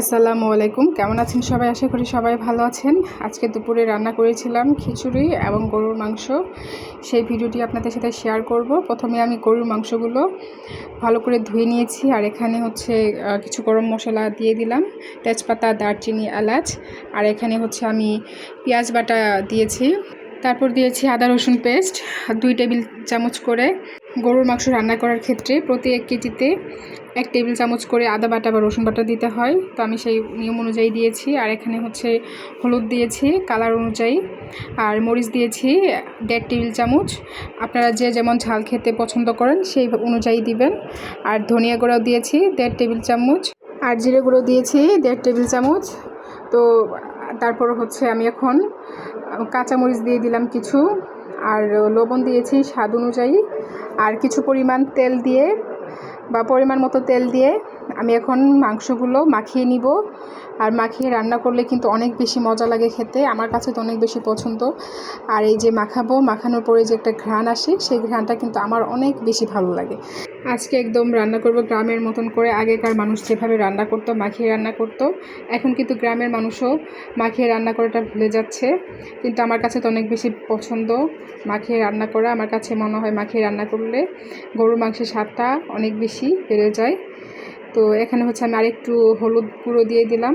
আসসালামু আলাইকুম। কেমন আছেন সবাই? আশা করি সবাই ভালো আছেন। আজকে দুপুরে রান্না করেছিলাম খিচুড়ি এবং গরুর মাংস। সেই ভিডিওটি আপনাদের সাথে শেয়ার করব। প্রথমে আমি গরুর মাংসগুলো ভালো করে ধুয়ে নিয়েছি আর এখানে হচ্ছে কিছু গরম মশলা দিয়ে দিলাম। তেজপাতা, দারচিনি, এলাচ আর এখানে হচ্ছে আমি পেঁয়াজ বাটা দিয়েছি। তারপর দিয়েছি আদা, রসুন পেস্ট দুই টেবিল চামচ করে। গরুর মাংস রান্না করার ক্ষেত্রে প্রতি এক কেজিতে এক টেবিল চামচ করে আদা বাটা বা রসুন বাটা দিতে হয়। তো আমি সেই নিয়ম অনুযায়ী দিয়েছি। আর এখানে হচ্ছে হলুদ দিয়েছি কালার অনুযায়ী। আর মরিচ দিয়েছি দেড় টেবিল চামচ। আপনারা যে যেমন ঝাল খেতে পছন্দ করেন সেই অনুযায়ী দিবেন। আর ধনিয়া গুঁড়াও দিয়েছি দেড় টেবিল চামচ। আর জিরে গুঁড়ো দিয়েছি দেড় টেবিল চামচ। তো তারপর হচ্ছে আমি এখন কাঁচামরিচ দিয়ে দিলাম কিছু। আর লবণ দিয়েছি স্বাদ অনুযায়ী। আর কিছু পরিমাণ তেল দিয়ে বা পরিমাণ মতো তেল দিয়ে আমি এখন মাংসগুলো মাখিয়ে নিব। আর মাখিয়ে রান্না করলে কিন্তু অনেক বেশি মজা লাগে খেতে, আমার কাছে তো অনেক বেশি পছন্দ। আর এই যে মাখাবো, মাখানোর পরে যে একটা ঘ্রাণ আসে, সেই ঘ্রাণটা কিন্তু আমার অনেক বেশি ভালো লাগে। আজকে একদম রান্না করব গ্রামের মতন করে, আগেকার মানুষ যেভাবে রান্না করতো, মাখিয়ে রান্না করতো, এখন কিন্তু গ্রামের মানুষও মাখিয়ে রান্না করাটা ভুলে যাচ্ছে। কিন্তু আমার কাছে তো অনেক বেশি পছন্দ মাখিয়ে রান্না করা, আমার কাছে মনে হয় মাখিয়ে রান্না করলে গরুর মাংসের স্বাদটা অনেক বেশি বেড়ে যায়। তো এখানে হচ্ছে আমি আরেকটু হলুদ গুঁড়ো দিয়ে দিলাম।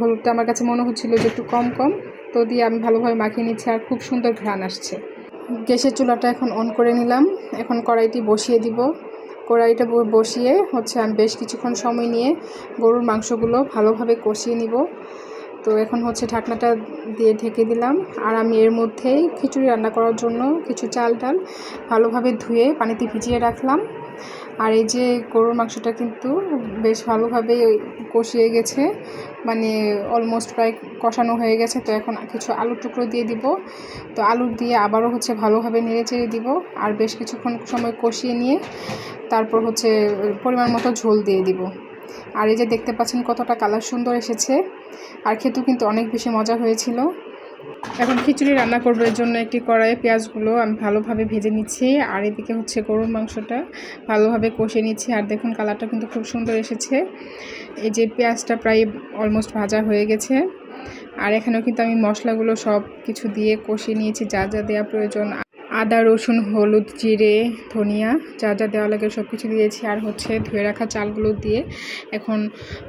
হলুদটা আমার কাছে মনে হচ্ছিল যে একটু কম কম। তো দিয়ে আমি ভালোভাবে মাখিয়ে নিচ্ছি আর খুব সুন্দর ঘ্রাণ আসছে। গ্যাসের চুলাটা এখন অন করে নিলাম। এখন কড়াইটি বসিয়ে দিব। কড়াইটা বসিয়ে হচ্ছে আমি বেশ কিছুক্ষণ সময় নিয়ে গরুর মাংসগুলো ভালোভাবে কষিয়ে নিব। তো এখন হচ্ছে ঢাকনাটা দিয়ে ঢেকে দিলাম। আর আমি এর মধ্যেই খিচুড়ি রান্না করার জন্য কিছু চাল ডাল ভালোভাবে ধুয়ে পানিতে ভিজিয়ে রাখলাম। আর এই যে গরুর মাংসটা কিন্তু বেশ ভালোভাবে কষিয়ে গেছে মানে অলমোস্ট প্রায় কষানো হয়ে গেছে, তো এখন কিছু আলুর টুকরো দিয়ে দিব। তো আলু দিয়ে আবারও হচ্ছে ভালোভাবে নেড়ে চেড়ে দিব আর বেশ কিছুক্ষণ সময় কষিয়ে নিয়ে তারপর হচ্ছে পরিমাণ মতো ঝোল দিয়ে দিব। আর এই যে দেখতে পাচ্ছেন কতটা কালার সুন্দর এসেছে, আর খেতেও কিন্তু অনেক বেশি মজা হয়েছিল। এখন খিচুড়ি রান্না করবার জন্য একটি কড়াইয়ে পেঁয়াজগুলো আমি ভালোভাবে ভেজে নিচ্ছি। আর এদিকে হচ্ছে গরুর মাংসটা ভালোভাবে কষে নিচ্ছি। আর দেখুন কালারটা কিন্তু খুব সুন্দর এসেছে। এই যে পেঁয়াজটা প্রায় অলমোস্ট ভাজা হয়ে গেছে। আর এখানেও কিন্তু আমি মশলাগুলো সব কিছু দিয়ে কষিয়ে নিয়েছি, যা যা দেওয়া প্রয়োজন। আদা, রসুন, হলুদ, জিরে, ধনিয়া, যা যা দেওয়া লাগে সব কিছু দিয়েছি। আর হচ্ছে ধুয়ে রাখা চালগুলো দিয়ে এখন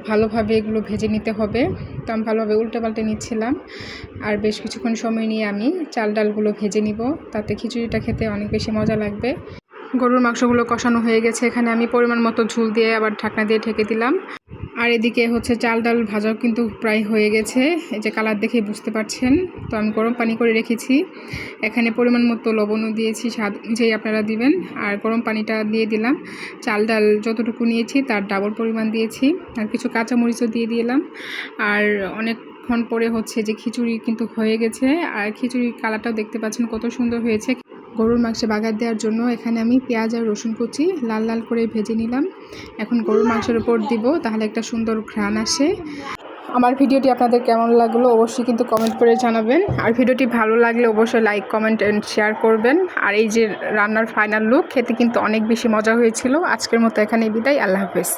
ভালোভাবে এগুলো ভেজে নিতে হবে। তো আমি ভালোভাবে উল্টে পাল্টে নিচ্ছিলাম। আর বেশ কিছুক্ষণ সময় নিয়ে আমি চাল ডালগুলো ভেজে নিব। তাতে খিচুড়িটা খেতে অনেক বেশি মজা লাগবে। গরুর মাংসগুলো কষানো হয়ে গেছে। এখানে আমি পরিমাণ মতো ঝুল দিয়ে আবার ঢাকনা দিয়ে ঢেকে দিলাম। আর এদিকে হচ্ছে চাল ডাল ভাজাও কিন্তু প্রায় হয়ে গেছে। এই যে কালার দেখে বুঝতে পারছেন, তো আমি গরম পানি করে রেখেছি। এখানে পরিমাণ মতো লবণও দিয়েছি, স্বাদ অনুযায়ী আপনারা দিবেন। আর গরম পানিটা দিয়ে দিলাম। চাল ডাল যতটুকু নিয়েছি তার ডাবল পরিমাণ দিয়েছি। আর কিছু কাঁচামরিচও দিয়ে দিলাম। আর অনেক অনেকক্ষণ পরে হচ্ছে যে খিচুড়ি কিন্তু হয়ে গেছে। আর খিচুড়ির কালারটাও দেখতে পাচ্ছেন কত সুন্দর হয়েছে। গরুর মাংসে বাগার দেওয়ার জন্য এখানে আমি পেঁয়াজ আর রসুন কুচি লাল লাল করে ভেজে নিলাম। এখন গরুর মাংসের উপর দিব, তাহলে একটা সুন্দর ঘ্রাণ আসে। আমার ভিডিওটি আপনাদের কেমন লাগল অবশ্যই কিন্তু কমেন্ট করে জানাবেন। আর ভিডিওটি ভালো লাগলে অবশ্যই লাইক কমেন্ট অ্যান্ড শেয়ার করবেন। আর এই যে রান্নার ফাইনাল লুক খেতে কিন্তু অনেক বেশি মজা হয়েছিল। আজকের মতো এখানে বিদায়, আল্লাহ হাফেজ।